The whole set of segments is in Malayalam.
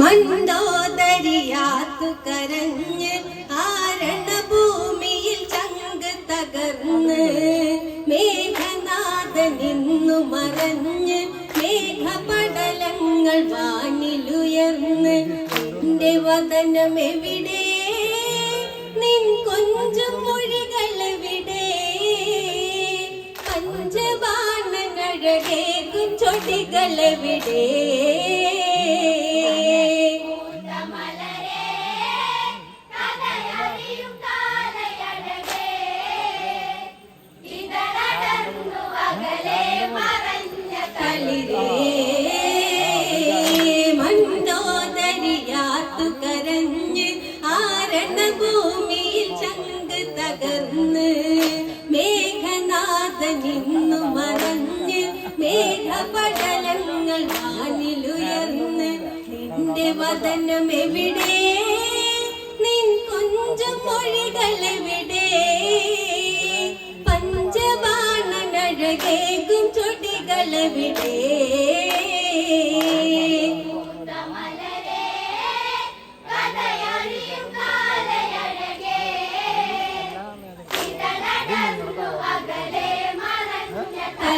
മണ്ടോദരിയാത്തു കരഞ്ഞ് ആരണ ഭൂമിയിൽ ചങ്ക് തകർന്ന് മേഘനാഥ നിന്നു മറഞ്ഞ് മേഘപടലങ്ങൾ വാനിലുയർന്ന് എന്റെ വതനം എവിടെ നിൻ കൊഞ്ചും മൊഴികൾ എവിടെ പഞ്ചബാണനഴകേകും ചൊടികൾ എവിടെ മണ്ടോദരിയാത്തു കരഞ്ഞ് ആരണ ഭൂമിയിൽ ചങ്ക് തകർന്ന് മേഘപടലങ്ങൾ നിന്റെ വതനം എവിടെ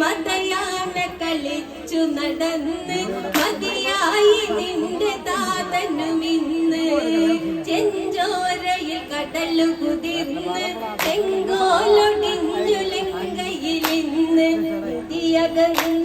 മതയാന കളിച്ചു നടന്ന് മതിയായി നിന്റെ താതനുമിന്ന് ചെഞ്ചോരയിൽ കടലു കുതിർന്ന് ചെങ്കോലൊടിഞ്ഞു ലങ്കയിലിന്ന് വിധിയകന്നു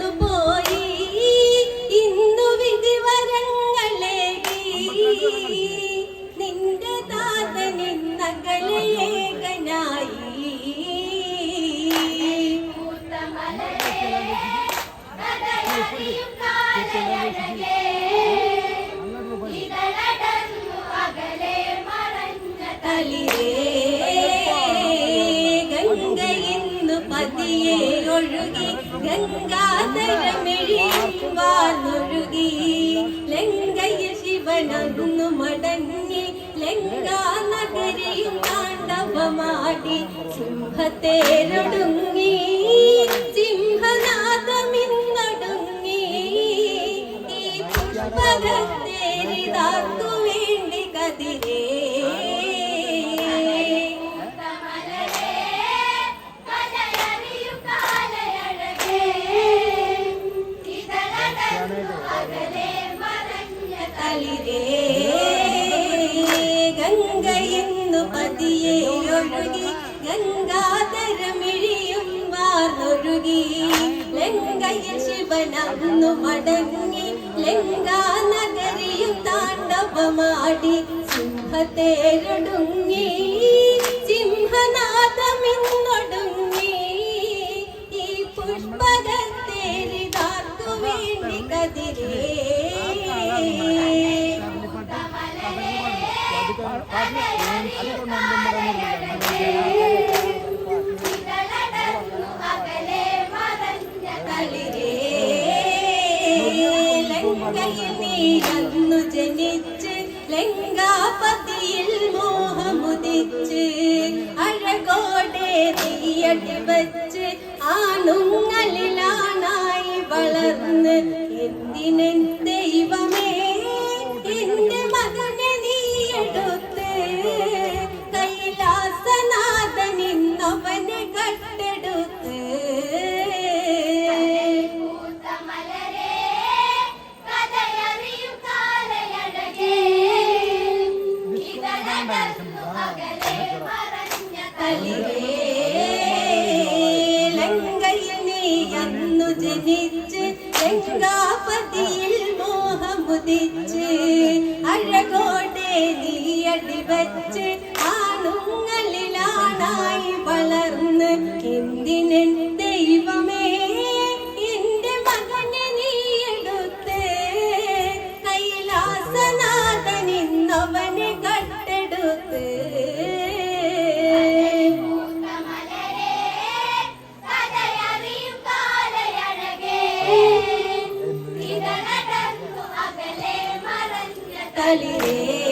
ഗംഗയിന്നു പതിയെ ഒഴുകി. ഗംഗാധരമെഴിയും വാർന്നൊഴുകി ലങ്കയിൽ ശിവനന്നു മടങ്ങി. ലങ്കാ നഗരിയും താണ്ഡവമാടി സിംഹത്തേരൊടുങ്ങി കളിരേ ഗംഗയിന്നു പതിയെ ഒഴുകി ഗംഗാധരമിഴിയും വാർന്നൊഴുകി. ലങ്കയിൽ ശിവനന്നു മടങ്ങി ലങ്കാ നഗരിയും താണ്ഡവമാടി സിംഹത്തേരൊടുങ്ങി നീയന്നു ജനിച്ച് ലങ്കാപതിയിൽ മോഹമുദിച്ച് അഴകോടെ തീയടി വച്ച് ആണുങ്ങളിലാണായി വളർന്ന് എന്തിനെൻ നീ അന്നു ജനിച്ച് ലങ്കാപതിയിൽ മോഹമുദിച്ച് അഴകോടെ നീ അടിവച്ച് ಕಲಿಯೇ